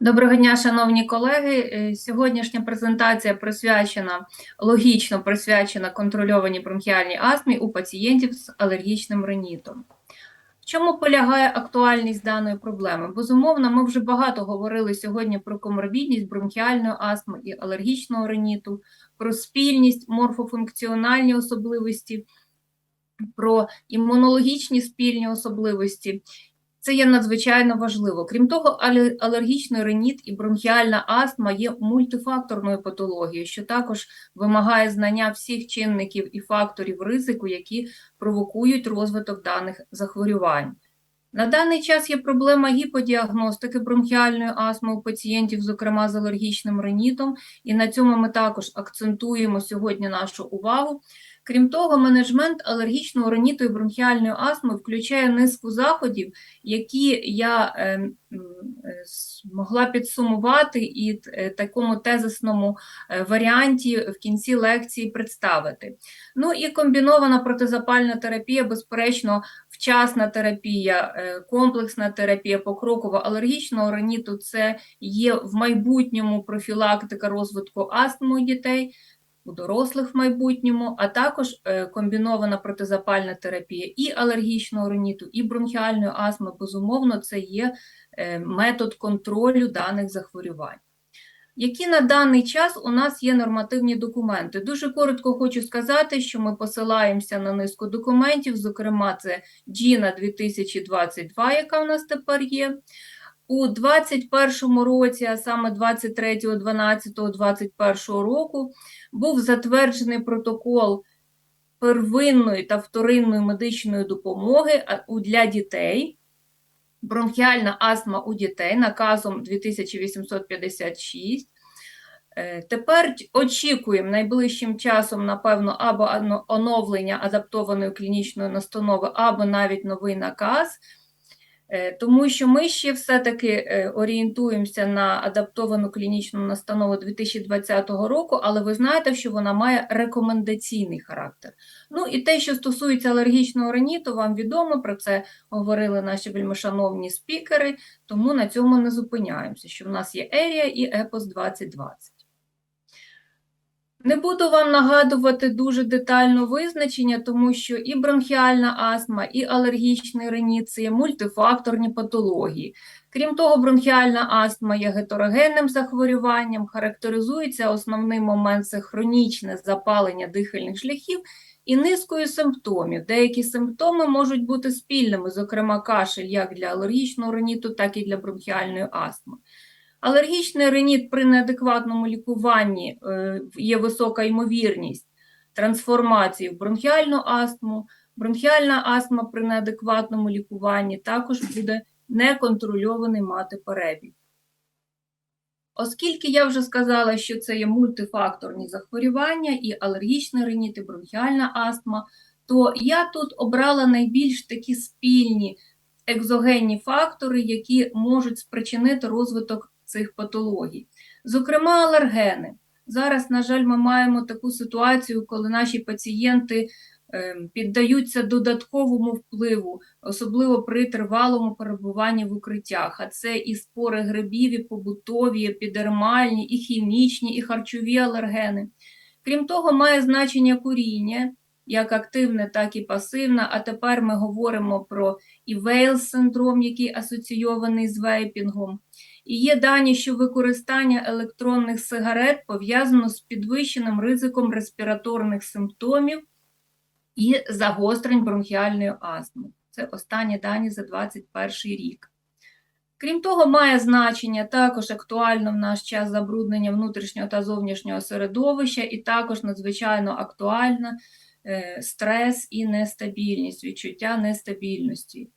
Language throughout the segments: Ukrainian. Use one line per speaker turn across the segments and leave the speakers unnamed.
Доброго дня, шановні колеги. Е, Сьогоднішня презентація присвячена логічно присвячена контрольованій бронхіальній астмі у пацієнтів з алергічним ринітом. В чому полягає актуальність даної проблеми? Безумовно, ми вже багато говорили сьогодні про коморбідність бронхіальної астми і алергічного риніту, про спільність, морфофункціональні особливості, про імунологічні спільні особливості. Це є надзвичайно важливо. Крім того, алергічний реніт і бронхіальна астма є мультифакторною патологією, що також вимагає знання всіх чинників і факторів ризику, які провокують розвиток даних захворювань. На даний час є проблема гіподіагностики бронхіальної астми у пацієнтів, зокрема з алергічним ринітом, і на цьому ми також акцентуємо сьогодні нашу увагу. Крім того, менеджмент алергічного риніту і бронхіальної астми включає низку заходів, які я е, е, підсумувати і е, такому тезисному варіанті в кінці лекції представити. Ну і комбінована протизапальна терапія, безперечно, вчасна терапія, комплексна терапія покрокова алергічного риніту це є в майбутньому профілактика розвитку астми у дітей у дорослих в майбутньому, а також е, комбінована протизапальна терапія і алергічного риніту, і бронхіальної астми, безумовно, це є е, метод контролю даних захворювань. Які на даний час у нас є нормативні документи? Дуже коротко хочу сказати, що ми посилаємося на низку документів, зокрема, це GINA 2022, яка у нас тепер є. У 2021 році, а саме 23, 12, 21 року, був затверджений протокол первинної та вторинної медичної допомоги для дітей, бронхіальна астма у дітей наказом 2856. Е, Тепер очікуємо найближчим часом, напевно, або оновлення адаптованої клінічної настанови, або навіть новий наказ. Е, Тому що ми ще все-таки е, орієнтуємося на адаптовану клінічну настанову 2020 року, але ви знаєте, що вона має рекомендаційний характер. Ну і те, що стосується алергічного риніту, вам відомо, про це говорили наші вельмишановні спікери, тому на цьому не зупиняємося, що в нас є Ерія і Епос 2020. Не буду вам нагадувати дуже детально визначення, тому що і бронхіальна астма, і алергічний риніт – це є мультифакторні патології. Крім того, бронхіальна астма є гетерогенним захворюванням, характеризується основний момент – це хронічне запалення дихальних шляхів і низкою симптомів. Деякі симптоми можуть бути спільними, зокрема кашель як для алергічного риніту, так і для бронхіальної астми. Алергічний реніт при неадекватному лікуванні е, є висока ймовірність трансформації в бронхіальну астму. Бронхіальна астма при неадекватному лікуванні також буде неконтрольований мати перебіг. Оскільки я вже сказала, що це є мультифакторні захворювання, і алергічний реніт, і бронхіальна астма, то я тут обрала найбільш такі спільні екзогенні фактори, які можуть спричинити розвиток цих патологій. Зокрема, алергени. Зараз, на жаль, ми маємо таку ситуацію, коли наші пацієнти е, піддаються додатковому впливу, особливо при тривалому перебуванні в укриттях. А це і спори грибів, і побутові, епідермальні, і хімічні, і харчові алергени. Крім того, має значення куріння, як активне, так і пасивне. А тепер ми говоримо про і Вейл-синдром, який асоційований з вейпінгом. І є дані, що використання електронних сигарет пов'язано з підвищеним ризиком респіраторних симптомів і загострень бронхіальної астми. Це останні дані за 2021 рік. Крім того, має значення також актуально в наш час забруднення внутрішнього та зовнішнього середовища, і також надзвичайно актуально е, стрес і нестабільність, відчуття нестабільності.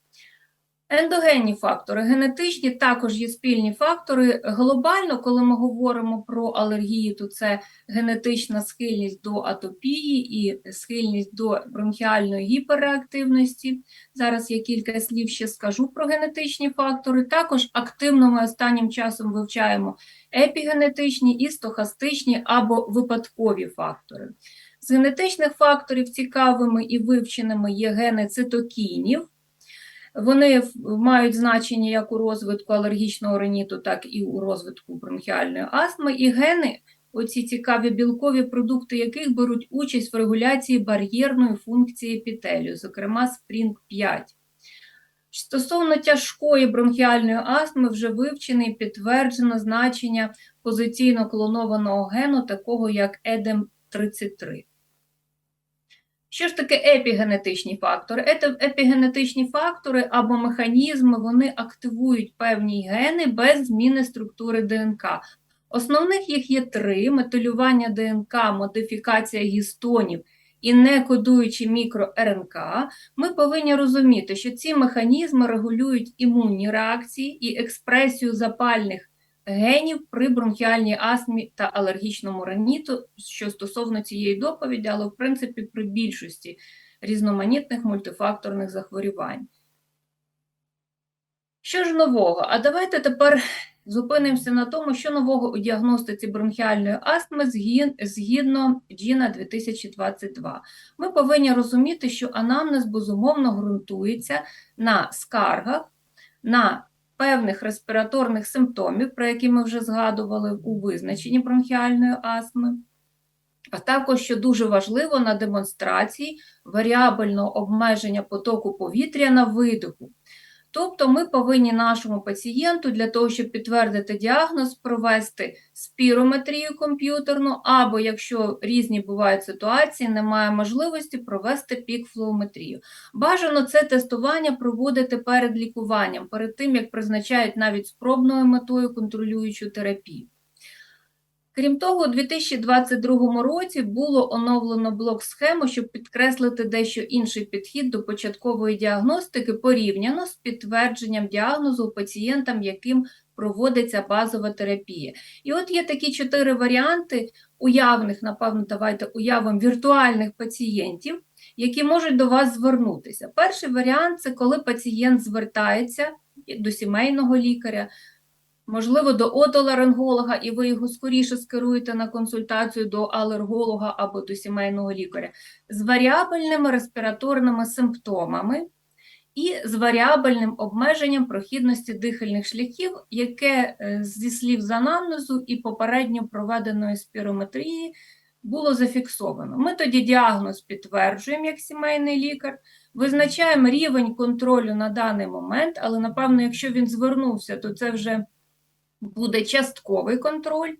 Ендогенні фактори, генетичні також є спільні фактори. Глобально, коли ми говоримо про алергію, то це генетична схильність до атопії і схильність до бронхіальної гіперреактивності. Зараз я кілька слів ще скажу про генетичні фактори. Також активно ми останнім часом вивчаємо епігенетичні і стохастичні або випадкові фактори. З генетичних факторів цікавими і вивченими є гени цитокінів. Вони мають значення як у розвитку алергічного риніту, так і у розвитку бронхіальної астми. І гени, оці цікаві білкові продукти яких беруть участь в регуляції бар'єрної функції епітелію, зокрема спрінг 5. Стосовно тяжкої бронхіальної астми вже вивчено і підтверджено значення позиційно клонованого гену, такого як EDEM33. Що ж таке епігенетичні фактори? Епігенетичні фактори або механізми вони активують певні гени без зміни структури ДНК. Основних їх є три: метилювання ДНК, модифікація гістонів і некодуючі мікро-РНК. Ми повинні розуміти, що ці механізми регулюють імунні реакції і експресію запальних генів при бронхіальній астмі та алергічному риніту, що стосовно цієї доповіді, але в принципі при більшості різноманітних мультифакторних захворювань. Що ж нового? А давайте тепер зупинимося на тому, що нового у діагностиці бронхіальної астми згідно Джіна 2022. Ми повинні розуміти, що анамнез безумовно ґрунтується на скаргах, на певних респіраторних симптомів, про які ми вже згадували у визначенні бронхіальної астми, а також, що дуже важливо, на демонстрації варіабельного обмеження потоку повітря на видиху. Тобто ми повинні нашому пацієнту для того, щоб підтвердити діагноз, провести спірометрію комп'ютерну, або якщо різні бувають ситуації, немає можливості провести пік-флоуметрію. Бажано це тестування проводити перед лікуванням, перед тим, як призначають навіть спробною метою контролюючу терапію. Крім того, у 2022 році було оновлено блок-схему, щоб підкреслити дещо інший підхід до початкової діагностики порівняно з підтвердженням діагнозу у пацієнтам, яким проводиться базова терапія. І от є такі чотири варіанти уявних, напевно, давайте уявимо віртуальних пацієнтів, які можуть до вас звернутися. Перший варіант це коли пацієнт звертається до сімейного лікаря, можливо, до отоларинголога, і ви його скоріше скеруєте на консультацію до алерголога або до сімейного лікаря, з варіабельними респіраторними симптомами і з варіабельним обмеженням прохідності дихальних шляхів, яке е, зі слів з анамнезу і попередньо проведеної спірометрії було зафіксовано. Ми тоді діагноз підтверджуємо як сімейний лікар, визначаємо рівень контролю на даний момент, але, напевно, якщо він звернувся, то це вже буде частковий контроль,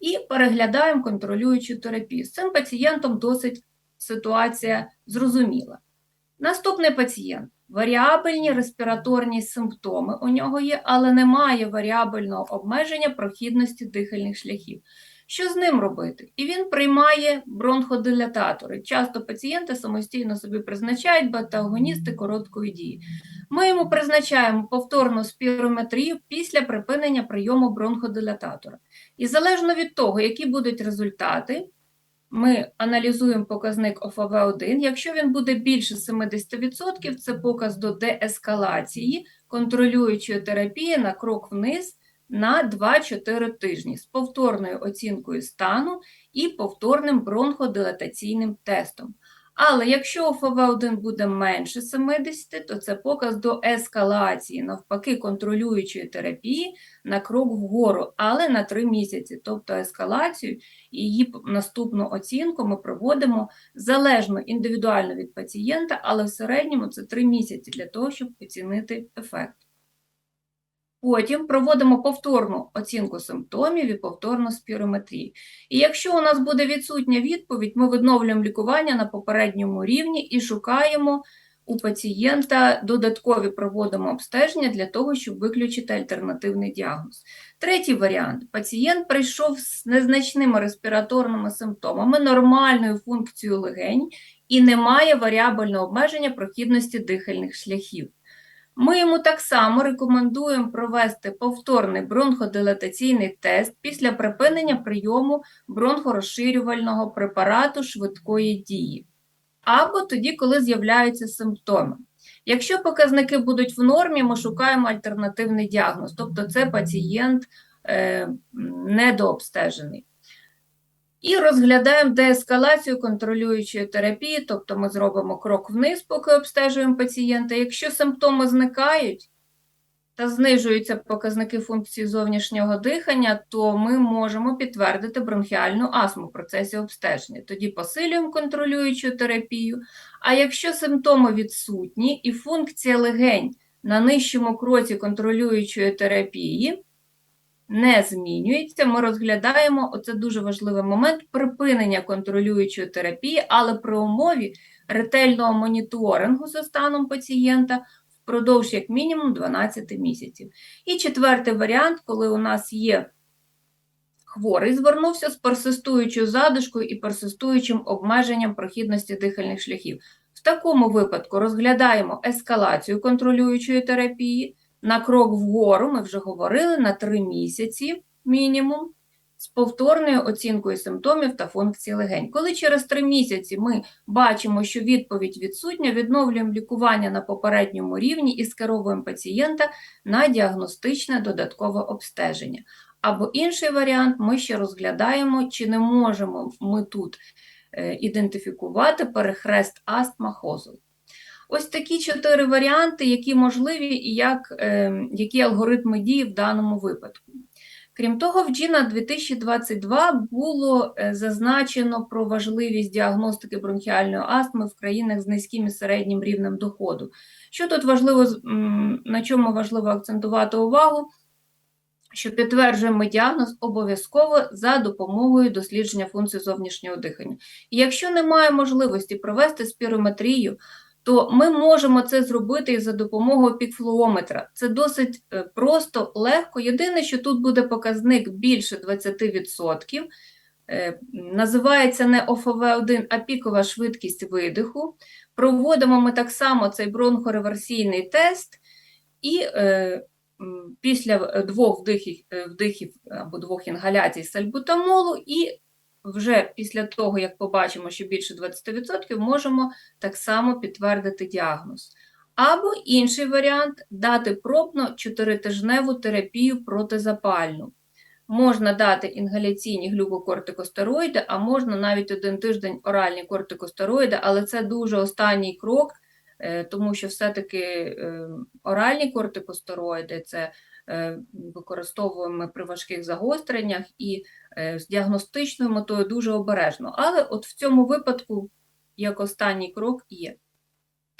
і переглядаємо контролюючу терапію. З цим пацієнтом досить ситуація зрозуміла. Наступний пацієнт. Варіабельні респіраторні симптоми у нього є, але немає варіабельного обмеження прохідності дихальних шляхів. Що з ним робити? І він приймає бронходилататори. Часто пацієнти самостійно собі призначають бета-агоністи короткої дії. Ми йому призначаємо повторну спірометрію після припинення прийому бронходилататора. І залежно від того, які будуть результати, ми аналізуємо показник ОФВ1. Якщо він буде більше 70%, це показ до деескалації контролюючої терапії на крок вниз на 2-4 тижні з повторною оцінкою стану і повторним бронходилатаційним тестом. Але якщо ОФВ1 буде менше 70, то це показ до ескалації, навпаки, контролюючої терапії на крок вгору, але на 3 місяці. Тобто ескалацію і її наступну оцінку ми проводимо залежно індивідуально від пацієнта, але в середньому це 3 місяці для того, щоб оцінити ефект. Потім проводимо повторну оцінку симптомів і повторну спірометрію. І якщо у нас буде відсутня відповідь, ми відновлюємо лікування на попередньому рівні і шукаємо у пацієнта додаткові проводимо обстеження для того, щоб виключити альтернативний діагноз. Третій варіант: пацієнт прийшов з незначними респіраторними симптомами, нормальною функцією легень і не має варіабельного обмеження прохідності дихальних шляхів. Ми йому так само рекомендуємо провести повторний бронходилатаційний тест після припинення прийому бронхорозширювального препарату швидкої дії, або тоді, коли з'являються симптоми. Якщо показники будуть в нормі, ми шукаємо альтернативний діагноз, тобто це пацієнт е, недообстежений. І розглядаємо деескалацію контролюючої терапії, тобто ми зробимо крок вниз, поки обстежуємо пацієнта. Якщо симптоми зникають та знижуються показники функції зовнішнього дихання, то ми можемо підтвердити бронхіальну астму в процесі обстеження. Тоді посилюємо контролюючу терапію. А якщо симптоми відсутні і функція легень на нижчому кроці контролюючої терапії не змінюється, ми розглядаємо оце дуже важливий момент припинення контролюючої терапії, але при умові ретельного моніторингу за станом пацієнта впродовж як мінімум 12 місяців. І четвертий варіант, коли у нас є хворий, звернувся з персистуючою задишкою і персистуючим обмеженням прохідності дихальних шляхів. В такому випадку розглядаємо ескалацію контролюючої терапії на крок вгору, ми вже говорили, на 3 місяці мінімум, з повторною оцінкою симптомів та функцій легень. Коли через 3 місяці ми бачимо, що відповідь відсутня, відновлюємо лікування на попередньому рівні і скеровуємо пацієнта на діагностичне додаткове обстеження. Або інший варіант, ми ще розглядаємо, чи не можемо ми тут е, ідентифікувати перехрест астма-хозу. Ось такі чотири варіанти, які можливі і як, е, які алгоритми дії в даному випадку. Крім того, в Джіна 2022 було е, зазначено про важливість діагностики бронхіальної астми в країнах з низьким і середнім рівнем доходу. Що тут важливо, на чому важливо акцентувати увагу? Що підтверджуємо діагноз обов'язково за допомогою дослідження функції зовнішнього дихання. І якщо немає можливості провести спірометрію, то ми можемо це зробити і за допомогою пікфлуометра. Це досить е, просто, легко. Єдине, що тут буде показник більше 20%. Е, називається не ОФВ1, а пікова швидкість видиху. Проводимо ми так само цей бронхореверсійний тест, і е, після двох вдихів вдихів або двох інгаляцій сальбутамолу, і вже після того, як побачимо, що більше 20%, можемо так само підтвердити діагноз. Або інший варіант дати пробно 4-тижневу терапію протизапальну. Можна дати інгаляційні глюкокортикостероїди, а можна навіть один тиждень оральні кортикостероїди, але це дуже останній крок, е, тому що все-таки е, оральні кортикостероїди це використовуємо при важких загостреннях і е, з діагностичною метою дуже обережно. Але от в цьому випадку, як останній крок, є.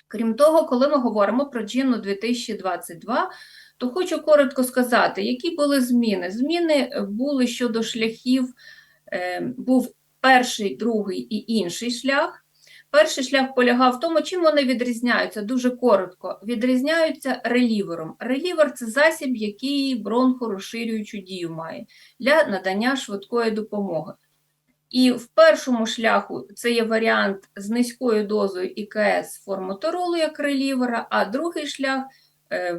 Крім того, коли ми говоримо про Джінну 2022, то хочу коротко сказати, які були зміни. Зміни були щодо шляхів, е, був перший, другий і інший шлях. Перший шлях полягав в тому, чим вони відрізняються дуже коротко. Відрізняються релівером. Релівер це засіб, який бронхорозширюючу дію має для надання швидкої допомоги. І в першому шляху це є варіант з низькою дозою ІКС формоторолу як релівера, а другий шлях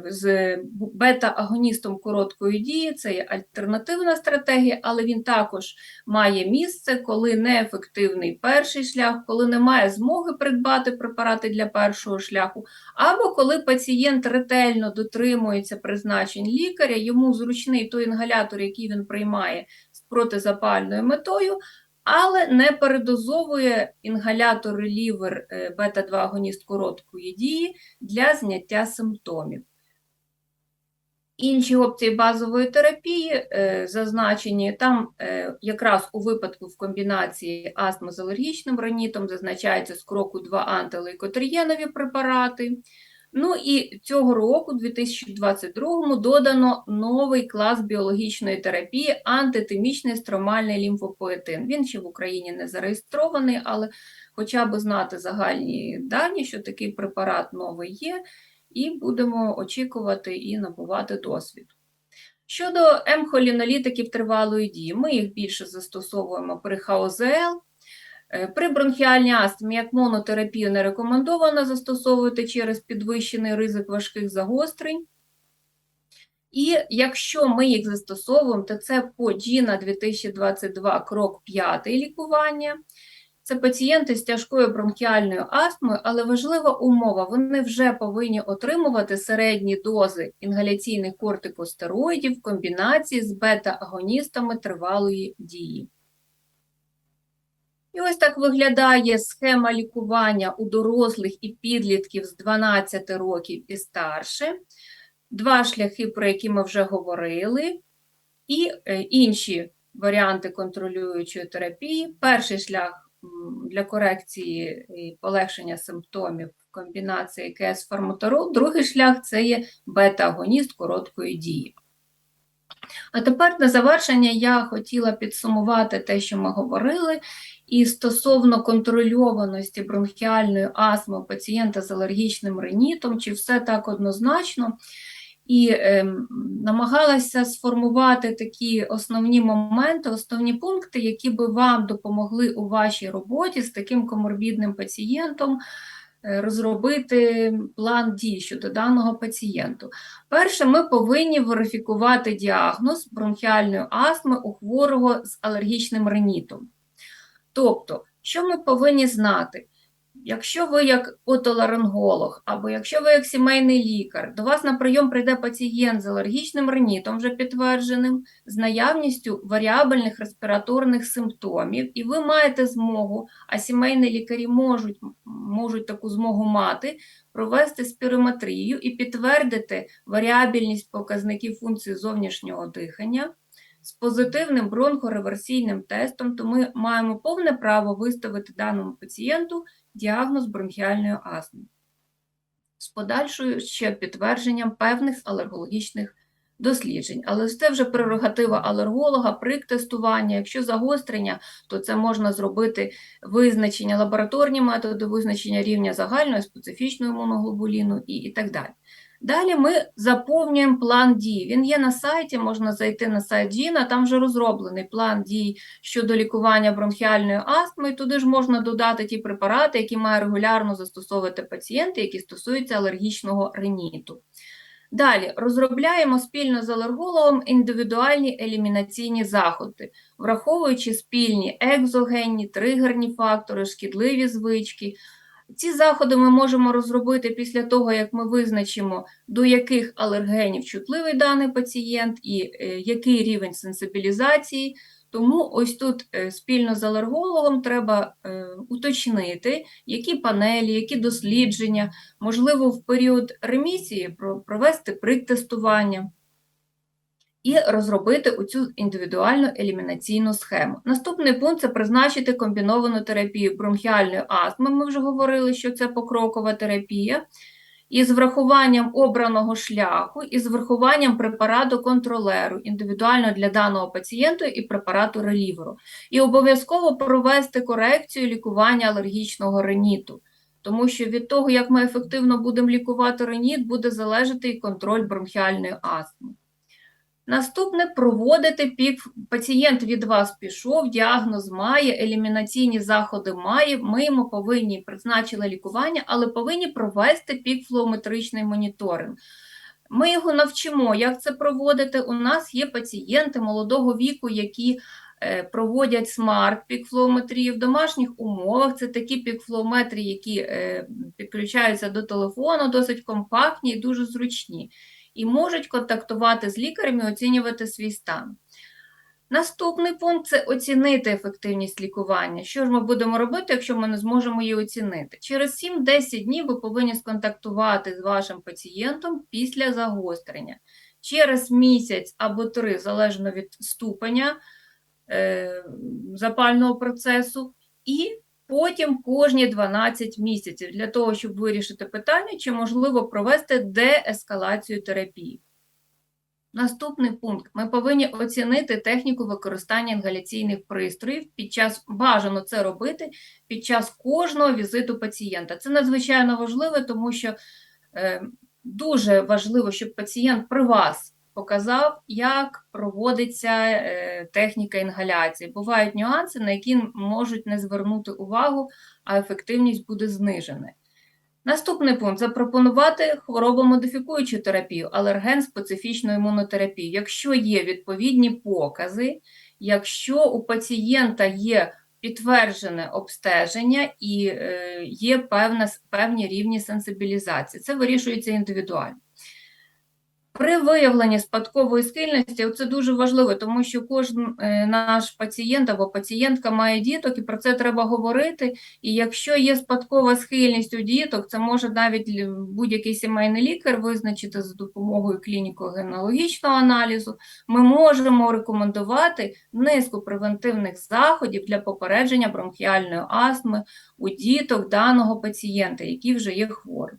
з бета-агоністом короткої дії, це є альтернативна стратегія, але він також має місце, коли неефективний перший шлях, коли немає змоги придбати препарати для першого шляху, або коли пацієнт ретельно дотримується призначень лікаря, йому зручний той інгалятор, який він приймає з протизапальною метою але не передозовує інгалятор релівер е, бета-2 агоніст короткої дії для зняття симптомів. Інші опції базової терапії е, зазначені там е, якраз у випадку в комбінації астми з алергічним ранітом зазначається з кроку 2 антилейкотрієнові препарати. Ну і цього року, 2022-му, додано новий клас біологічної терапії антитемічний стромальний лімфопоетин. Він ще в Україні не зареєстрований, але хоча б знати загальні дані, що такий препарат новий є, і будемо очікувати і набувати досвід. Щодо емхолінолітиків тривалої дії, ми їх більше застосовуємо при ХОЗЛ. Е, при бронхіальній астмі як монотерапію не рекомендовано застосовувати через підвищений ризик важких загострень. І якщо ми їх застосовуємо, то це по Джіна 2022 крок 5 лікування. Це пацієнти з тяжкою бронхіальною астмою, але важлива умова, вони вже повинні отримувати середні дози інгаляційних кортикостероїдів в комбінації з бета-агоністами тривалої дії. І ось так виглядає схема лікування у дорослих і підлітків з 12 років і старше. Два шляхи, про які ми вже говорили, і е, інші варіанти контролюючої терапії. Перший шлях для корекції і полегшення симптомів комбінації КС формоторол, другий шлях це є бета-агоніст короткої дії. А тепер на завершення я хотіла підсумувати те, що ми говорили, і стосовно контрольованості бронхіальної астми пацієнта з алергічним ринітом, чи все так однозначно, і ем, намагалася сформувати такі основні моменти, основні пункти, які би вам допомогли у вашій роботі з таким коморбідним пацієнтом е, розробити план дій щодо даного пацієнту. Перше, ми повинні верифікувати діагноз бронхіальної астми у хворого з алергічним ринітом. Тобто, що ми повинні знати? Якщо ви як отоларинголог, або якщо ви як сімейний лікар, до вас на прийом прийде пацієнт з алергічним ринітом, вже підтвердженим, з наявністю варіабельних респіраторних симптомів, і ви маєте змогу, а сімейні лікарі можуть, можуть таку змогу мати, провести спірометрію і підтвердити варіабельність показників функції зовнішнього дихання з позитивним бронхореверсійним тестом, то ми маємо повне право виставити даному пацієнту діагноз бронхіальної астми з подальшою ще підтвердженням певних алергологічних досліджень. Але це вже прерогатива алерголога, прик тестування. Якщо загострення, то це можна зробити визначення, лабораторні методи визначення рівня загальної специфічної імуноглобуліну і, і так далі. Далі ми заповнюємо план дій. Він є на сайті, можна зайти на сайт Джіна, там вже розроблений план дій щодо лікування бронхіальної астми. Туди ж можна додати ті препарати, які має регулярно застосовувати пацієнти, які стосуються алергічного риніту. Далі розробляємо спільно з алергологом індивідуальні елімінаційні заходи, враховуючи спільні екзогенні, тригерні фактори, шкідливі звички. Ці заходи ми можемо розробити після того, як ми визначимо, до яких алергенів чутливий даний пацієнт і е, який рівень сенсибілізації. Тому ось тут е, спільно з алергологом треба е, уточнити, які панелі, які дослідження, можливо, в період ремісії провести приктестування і розробити оцю індивідуальну елімінаційну схему. Наступний пункт це призначити комбіновану терапію бронхіальної астми. Ми вже говорили, що це покрокова терапія. Із врахуванням обраного шляху, і з врахуванням препарату контролеру індивідуально для даного пацієнта і препарату реліверу. І обов'язково провести корекцію лікування алергічного риніту, тому що від того, як ми ефективно будемо лікувати реніт, буде залежати і контроль бронхіальної астми. Наступне проводити пік. Пацієнт від вас пішов, діагноз має, елімінаційні заходи має. Ми йому повинні призначили лікування, але повинні провести пік флометричний моніторинг. Ми його навчимо, як це проводити. У нас є пацієнти молодого віку, які е, проводять смарт-пікфлометрії в домашніх умовах. Це такі пікфлометрії, які е, підключаються до телефону, досить компактні і дуже зручні і можуть контактувати з лікарем і оцінювати свій стан. Наступний пункт це оцінити ефективність лікування. Що ж ми будемо робити, якщо ми не зможемо її оцінити? Через 7-10 днів ви повинні сконтактувати з вашим пацієнтом після загострення. Через місяць або три, залежно від ступеня е, запального процесу, і потім кожні 12 місяців для того, щоб вирішити питання, чи можливо провести деескалацію терапії. Наступний пункт: ми повинні оцінити техніку використання інгаляційних пристроїв під час бажано це робити під час кожного візиту пацієнта. Це надзвичайно важливо, тому що е, дуже важливо, щоб пацієнт при вас показав, як проводиться е, техніка інгаляції. Бувають нюанси, на які можуть не звернути увагу, а ефективність буде знижена. Наступний пункт запропонувати хворобомодифікуючу терапію, алерген специфічну імунотерапію, якщо є відповідні покази, якщо у пацієнта є підтверджене обстеження і е, є певна, певні рівні сенсибілізації. Це вирішується індивідуально. При виявленні спадкової схильності це дуже важливо, тому що кожен е, наш пацієнт або пацієнтка має діток, і про це треба говорити. І якщо є спадкова схильність у діток, це може навіть будь-який сімейний лікар визначити за допомогою клініко-генеалогічного аналізу. Ми можемо рекомендувати низку превентивних заходів для попередження бронхіальної астми у діток даного пацієнта, які вже є хворі.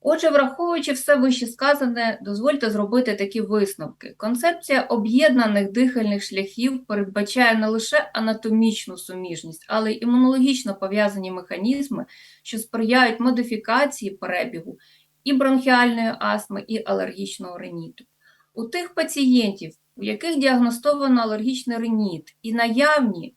Отже, враховуючи все вище сказане, дозвольте зробити такі висновки. Концепція об'єднаних дихальних шляхів передбачає не лише анатомічну суміжність, але й імунологічно пов'язані механізми, що сприяють модифікації перебігу і бронхіальної астми, і алергічного риніту. У тих пацієнтів, у яких діагностовано алергічний риніт і наявні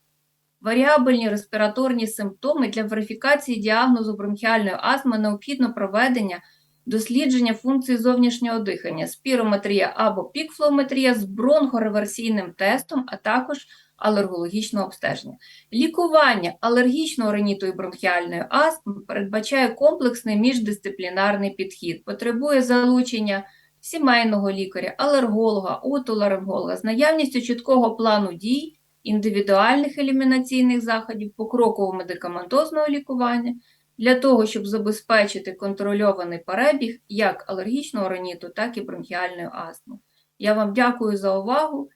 варіабельні респіраторні симптоми для верифікації діагнозу бронхіальної астми необхідно проведення дослідження функції зовнішнього дихання, спірометрія або пікфлометрія з бронхореверсійним тестом, а також алергологічного обстеження. Лікування алергічного риніту і бронхіальної астми передбачає комплексний міждисциплінарний підхід, потребує залучення сімейного лікаря, алерголога, отоларинголога з наявністю чіткого плану дій індивідуальних елімінаційних заходів, покрокового медикаментозного лікування для того, щоб забезпечити контрольований перебіг як алергічного риніту, так і бронхіальної астми. Я вам дякую за увагу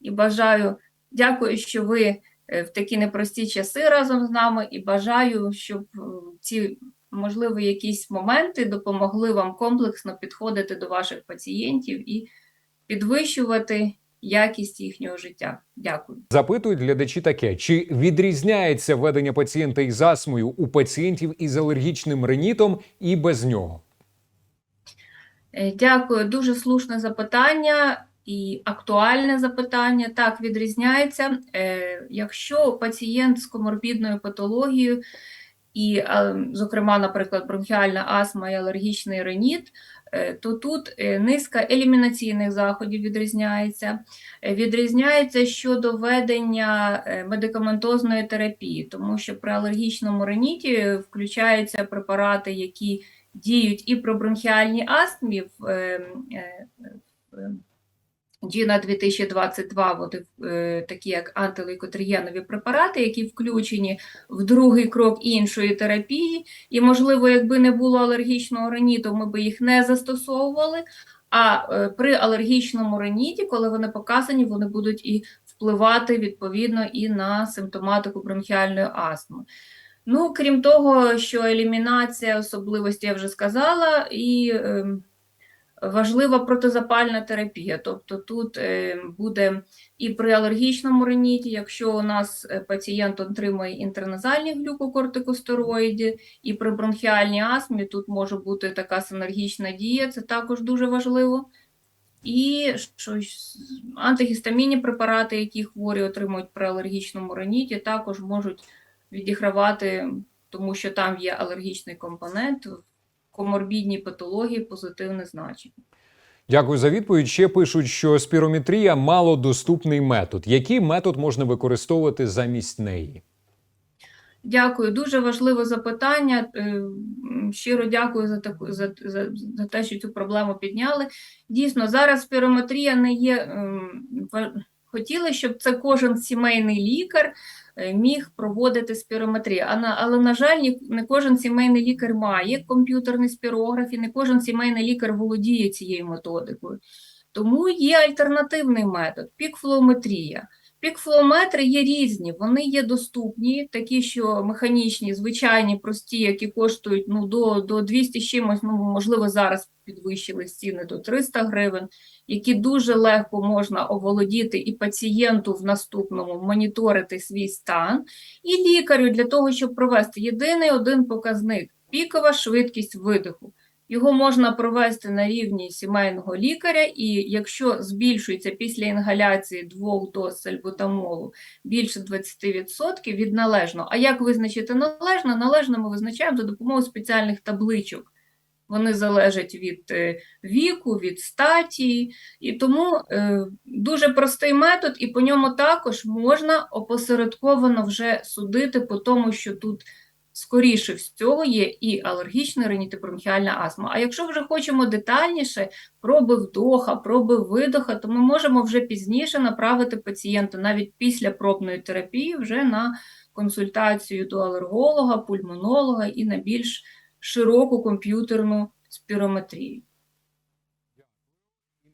і бажаю, дякую, що ви е, в такі непрості часи разом з нами, і бажаю, щоб е, ці, можливо, якісь моменти допомогли вам комплексно підходити до ваших пацієнтів і підвищувати якість їхнього життя. Дякую.
Запитують глядачі таке: чи відрізняється ведення пацієнта із астмою у пацієнтів із алергічним ринітом і без нього?
Е, Дякую, дуже слушне запитання і актуальне запитання. Так, відрізняється. Е, Якщо пацієнт з коморбідною патологією, і, е, зокрема, наприклад, бронхіальна астма і алергічний реніт, то тут е, низка елімінаційних заходів відрізняється. Е, Відрізняється щодо ведення е, медикаментозної терапії, тому що при алергічному реніті включаються препарати, які діють і при бронхіальній астмі в е, е, е, Діна 2022, вони, е, такі як антилейкотрієнові препарати, які включені в другий крок іншої терапії. І, можливо, якби не було алергічного риніту, ми би їх не застосовували. А е, при алергічному риніті, коли вони показані, вони будуть і впливати відповідно і на симптоматику бронхіальної астми. Ну, крім того, що елімінація особливості я вже сказала, і ем, важлива протизапальна терапія. Тобто тут е, буде і при алергічному риніті, якщо у нас е, пацієнт отримує інтраназальні глюкокортикостероїди, і при бронхіальній астмі тут може бути така синергічна дія, це також дуже важливо. І щось, антигістамінні препарати, які хворі отримують при алергічному риніті, також можуть відігравати, тому що там є алергічний компонент, в коморбідній патології позитивне значення.
Дякую за відповідь. Ще пишуть, що спірометрія малодоступний метод. Який метод можна використовувати замість неї?
Дякую, дуже важливе запитання. Е, Щиро дякую за таку за, за, за те, що цю проблему підняли. Дійсно, зараз спірометрія не є. ем, Хотіли, щоб це кожен сімейний лікар міг проводити спірометрію. Але, на жаль, не кожен сімейний лікар має комп'ютерний спірограф, і не кожен сімейний лікар володіє цією методикою. Тому є альтернативний метод пікфлометрія. Пікфлометри є різні, вони є доступні, такі, що механічні, звичайні, прості, які коштують ну, до, до 200 чимось, ну, можливо, зараз підвищили ціни до 300 гривень, які дуже легко можна оволодіти і пацієнту в наступному моніторити свій стан, і лікарю для того, щоб провести єдиний один показник – пікова швидкість видиху. Його можна провести на рівні сімейного лікаря, і якщо збільшується після інгаляції двох доз сальбутамолу більше 20% від належного. А як визначити належне? Належне ми визначаємо за допомогою спеціальних табличок. Вони залежать від е, віку, від статі, і тому е, дуже простий метод, і по ньому також можна опосередковано вже судити по тому, що тут скоріше всього є і алергічна ринітит, астма. А якщо вже хочемо детальніше, проби вдоха, проби видоха, то ми можемо вже пізніше направити пацієнта навіть після пробної терапії вже на консультацію до алерголога, пульмонолога і на більш широку комп'ютерну спірометрію.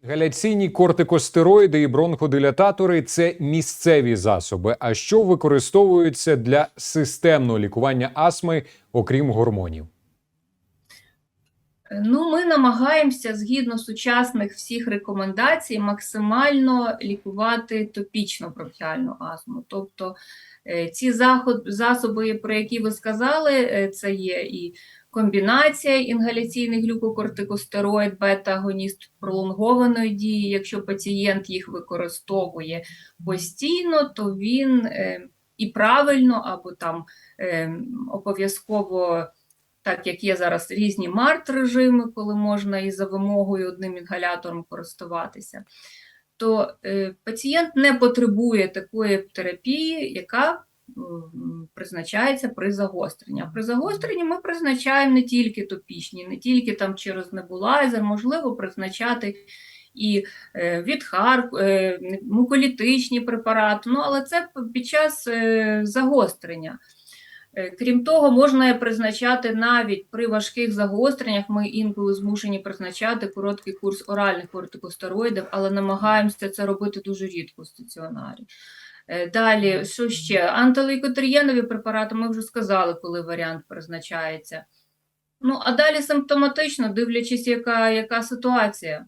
Інгаляційні кортикостероїди і бронходилататори це місцеві засоби. А що використовується для системного лікування астми, окрім гормонів?
Ну, ми намагаємося згідно сучасних всіх рекомендацій максимально лікувати топічну бронхіальну астму. Тобто е, ці засоби, про які ви сказали, е, це є і комбінація інгаляційних глюкокортикостероїд, бета-агоніст пролонгованої дії. Якщо пацієнт їх використовує постійно, то він е, і правильно або там е, обов'язково так як є зараз різні март-режими, коли можна і за вимогою одним інгалятором користуватися, то е, пацієнт не потребує такої терапії, яка призначається при загостренні. А при загостренні ми призначаємо не тільки топічні, не тільки там через небулайзер, можливо призначати і е, відхар, е, муколітичні препарати, ну, але це під час е, загострення. Крім того, можна призначати навіть при важких загостреннях. Ми інколи змушені призначати короткий курс оральних кортикостероїдів, але намагаємося це робити дуже рідко в стаціонарі. Е, Далі, що ще? Антилейкотрієнові препарати, ми вже сказали, коли варіант призначається. Ну, а далі симптоматично, дивлячись, яка, яка ситуація.